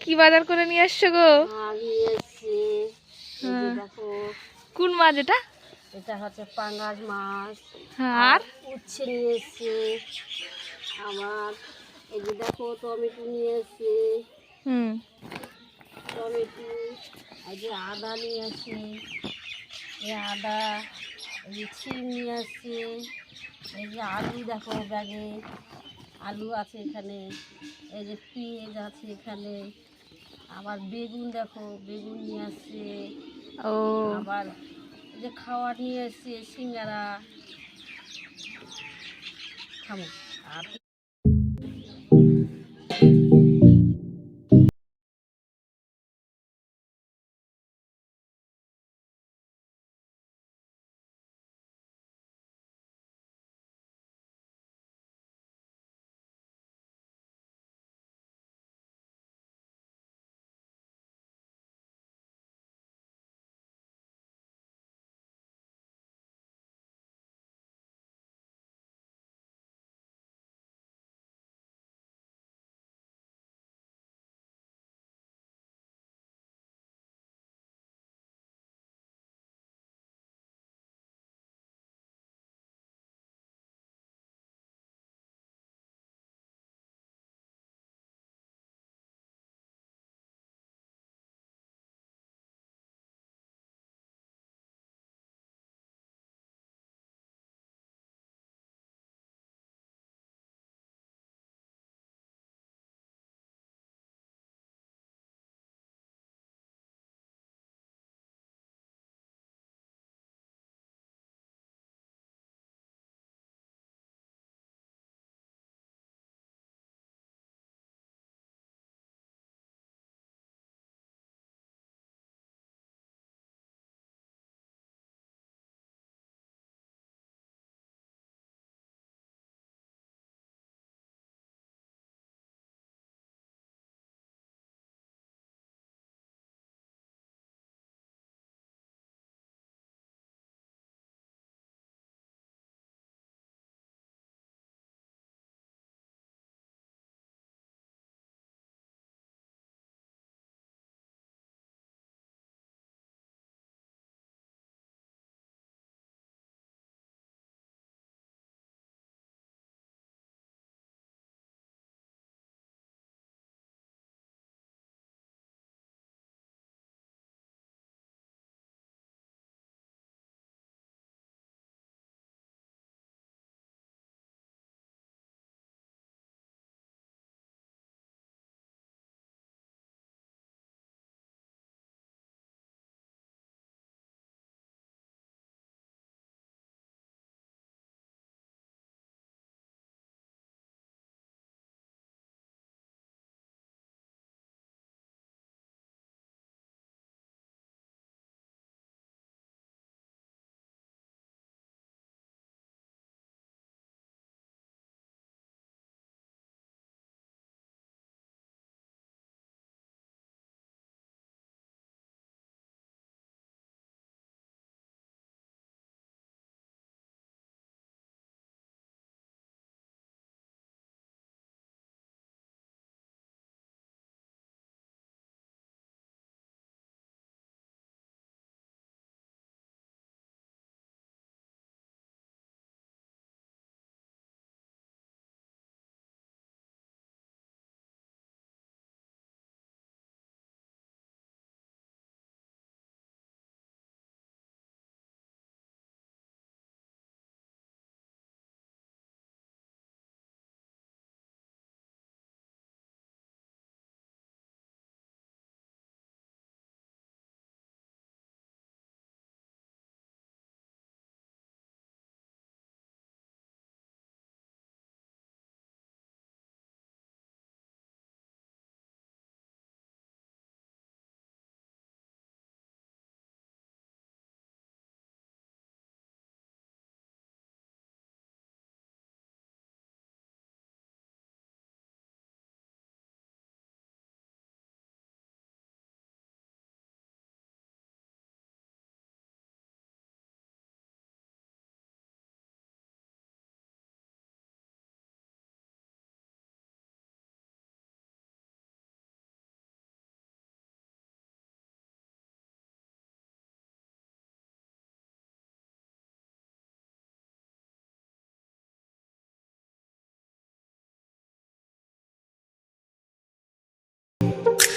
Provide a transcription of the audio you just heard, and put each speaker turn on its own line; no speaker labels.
কি বাজার করে নিয়ে আসছো গো? হ্যাঁ।
দেখো
কোন মাছ এটা?
এটা হচ্ছে পাঙ্গাস মাছ।
হ্যাঁ, আর
উচ্ছে নিয়ে এসছি। আবার এই যে দেখো টমেটো নিয়ে এসছি।
হুম।
টমেটো এই যে আদা নিয়ে আসছি এই আদা এই যে ছিম নিয়ে আসছি এই যে আলু দেখো ব্যাগে। আলু আছে এখানে। এই যে পেঁয়াজ আছে এখানে। আবার বেগুন দেখো বেগুন নিয়ে আসছে।
ও।
আবার যে খাওয়ার নিয়ে এসছে সিঙ্গারা। থামো আর Música